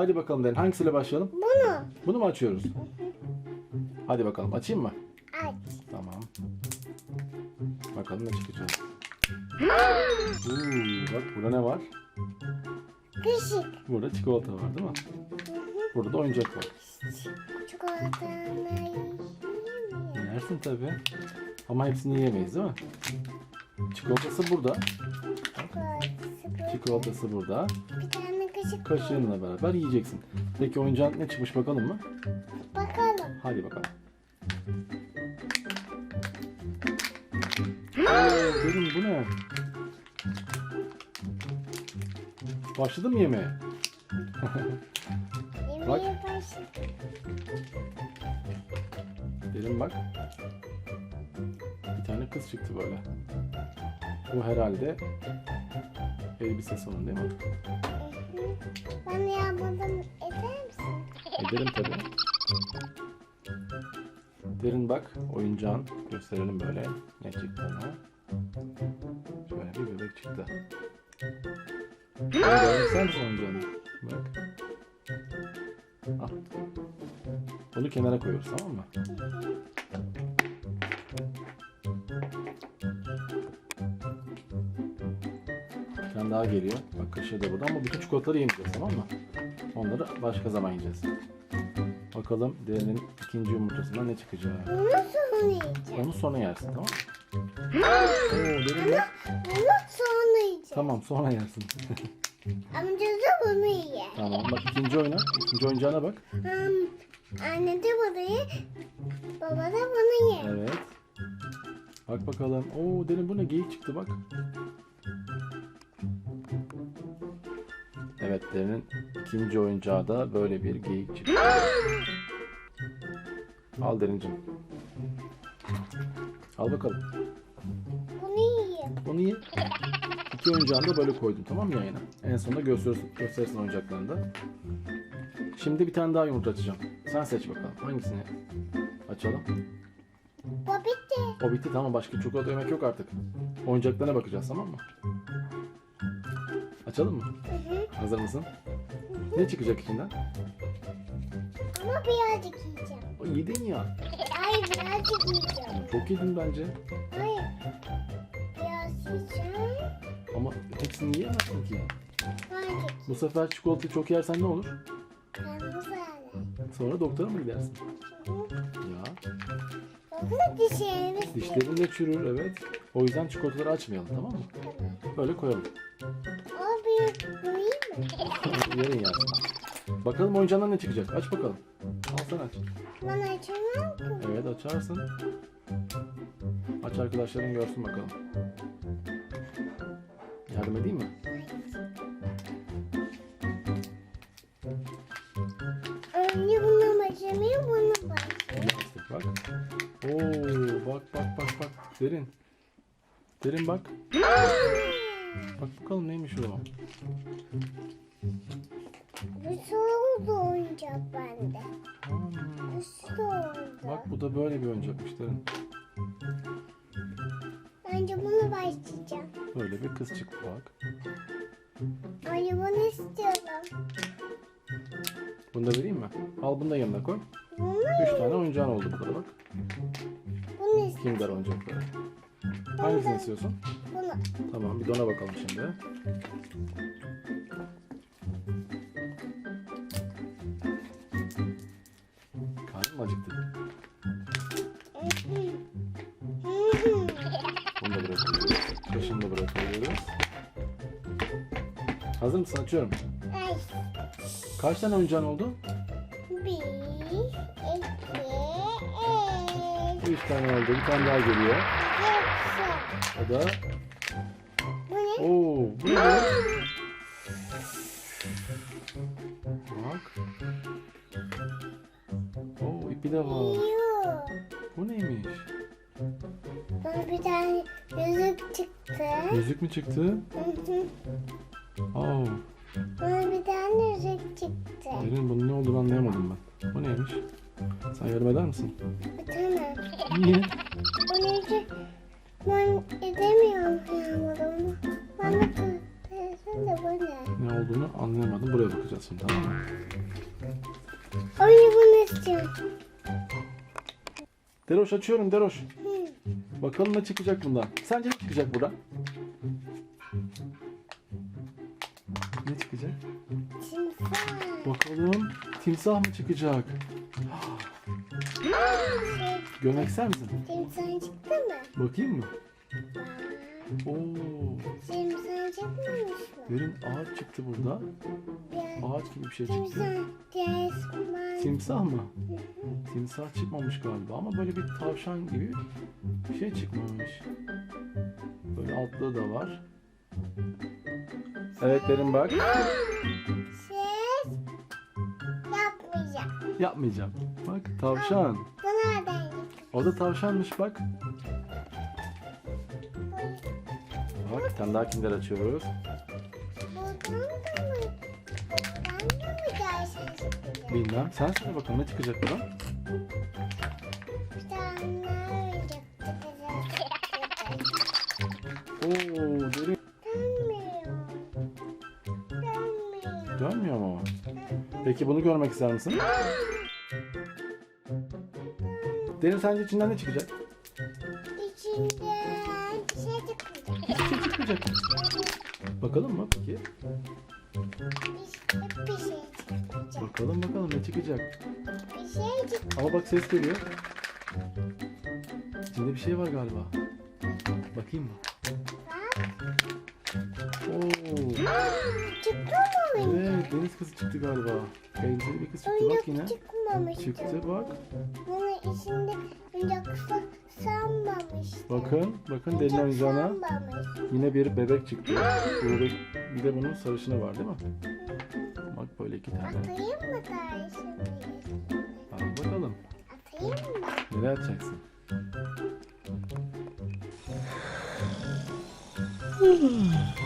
Hadi bakalım Derin. Hangisiyle başlayalım? Bunu Bunu mu açıyoruz? Hadi bakalım. Açayım mı? aç. Tamam. Bakalım ne çıkacak. Oo, bak burada ne var? Kışık. Burada çikolata var değil mi? Burada da oyuncak var. Çikolatanı yiyeyim. Yersin tabi. Ama hepsini yiyemeyiz değil mi? Çikolatası burada. Çikolatası burada. Bir tane kaşık. Kaşığınla beraber yiyeceksin. Peki oyuncağın ne çıkmış bakalım mı? Bakalım. Hadi bakalım. Dedim bu ne? Başladın mı yemeğe? Bak. Yemeğe başla. Dedim bak. Bir tane kız çıktı böyle. Bu herhalde elbisesi onun değil mi? Ben yapmadım eder misin? Ederim tabii. Derin bak oyuncağın gösterelim böyle ne çıktığını. Şöyle bir bebek çıktı. Görmek ister misin oyuncağını? Bak. Al. Bunu kenara koyuyoruz tamam mı? Tane daha geliyor. Bak kaşığı da burada ama bütün çikolataları yemeyeceğiz tamam mı? Onları başka zaman yiyeceğiz. Bakalım derinin ikinci yumurtasından ne çıkacak. Bunu sonra yiyeceğim. Onu sonra yersin tamam mı? Oo derin bak. Bunu sonra yiyeceğim. Tamam sonra yersin. Amcası bunu yer. tamam bak ikinci oyuna. ikinci oyuncağına bak. Hmm, anne de bunu yer. Baba da bunu yer. Evet. Bak bakalım. Oo derin bu ne geyik çıktı bak. Evet derinin ikinci oyuncağı da böyle bir geyik çıktı. Al derincim. Al bakalım. Bunu yiyeyim. Onu ye. İki oyuncağını da böyle koydum tamam mı yayına? En sonunda gösterirsin, gösterirsin oyuncaklarını da. Şimdi bir tane daha yumurta açacağım. Sen seç bakalım. Hangisini açalım? Bu bitti. O bitti tamam başka çikolata yemek yok artık. Oyuncaklarına bakacağız tamam mı? Açalım mı? Hı hı. Hazır mısın? Ne çıkacak içinden? Ama birazcık yiyeceğim. O yedin ya. Hayır birazcık yiyeceğim. Çok yedin bence. Hayır. Biraz yiyeceğim. Ama hepsini yiyemezsin ki. Birazcık. Bu sefer çikolata çok yersen ne olur? Kırmızı hale. Sonra doktora mı gidersin? Ya Bakın dişlerimiz. dişlerin de çürür evet. O yüzden çikolataları açmayalım tamam mı? Böyle koyalım. O koyayım mı? Yarın yersin. Bakalım oyuncağından ne çıkacak? Aç bakalım. Al sen aç. Ben açamam ki. Evet açarsın. Aç arkadaşların görsün bakalım. Yardım edeyim mi? Önce bunu başlamayayım bunu başlayayım. Bunu bak. Oo bak bak bak bak. Derin. Derin bak. Bak bakalım neymiş o. Bir soğudu oyuncak bende. Hmm. Bir soğudu. Bak bu da böyle bir oyuncakmış Derin. Bence bunu başlayacağım. Böyle bir kız çıktı bak. Ay bunu istiyorum. Bunu da vereyim mi? Al bunu da yanına koy. Bunu, Üç tane oyuncağın oldu burada bak. bunu istiyorum. Kinder oyuncakları. Hangisini istiyorsun? Bunu. Tamam bir dona bakalım şimdi. Karnım mı acıktı? Bunu da bırakıyoruz. Kaşını da bırakıyoruz. Hazır mısın? Açıyorum. Ay. Kaç tane oyuncağın oldu? Bir, iki, üç. Üç tane oldu. Bir tane daha geliyor. Hepsi. O da... Oo, bu ne? be? Bak. Oo, ipi de var. Bu neymiş? Bana bir tane yüzük çıktı. Yüzük mü çıktı? Hı hı. Oo, Bana bir tane yüzük çıktı. Derin bunun ne olduğunu anlayamadım ben. Bu neymiş? Sen yardım eder misin? Tane. Niye? Bunu yüzük ben edemiyorum yağmurumu. Anlayamadım. Buraya bakacaksın tamam mı? Oyunu bunu istiyorum. Deroş açıyorum Deroş. Bakalım ne çıkacak bundan. Sence ne çıkacak buradan? Ne çıkacak? Timsah. Bakalım timsah mı çıkacak? Şey. Görmek ister misin? Timsah çıktı mı? Bakayım mı? Oo, Timsah çıkmamış mı? derin ağaç çıktı burada. Ağaç gibi bir şey çıktı. Resmen. Timsah mı? Timsah çıkmamış galiba ama böyle bir tavşan gibi bir şey çıkmamış. Böyle altlığı da var. Evet derin bak. Ses yapmayacağım. Yapmayacağım. Bak tavşan. Bu nereden? O da tavşanmış bak. Tane daha kinder açıyoruz. Bilmem. Sen söyle bakalım ne çıkacak buradan? Oo derin. Dönmüyor mu? Peki bunu görmek ister misin? Derin sence içinden ne çıkacak? İçinden bir şey çıkacak. Hiçbir şey çıkmayacak. Bakalım mı peki? Bir, bir şey çıkacak. Bakalım bakalım ne çıkacak. Bir şey çıkacak. Ama bak ses geliyor. İçinde bir şey var galiba. Bakayım mı? Çıktı mı oyuncak? Evet deniz kızı çıktı galiba. Eğlenceli bir kız çıktı bak yine. çıkmamıştı. Çıktı bak. Bunun içinde oyuncak sa- sanmamıştı. Bakın bakın Oyuncak oyuncağına sanmamış. yine bir bebek çıktı. Bu bebek bir de bunun sarışını var değil mi? Bak böyle iki tane. Atayım mı kardeşim? Al bakalım. Atayım mı? Nereye atacaksın?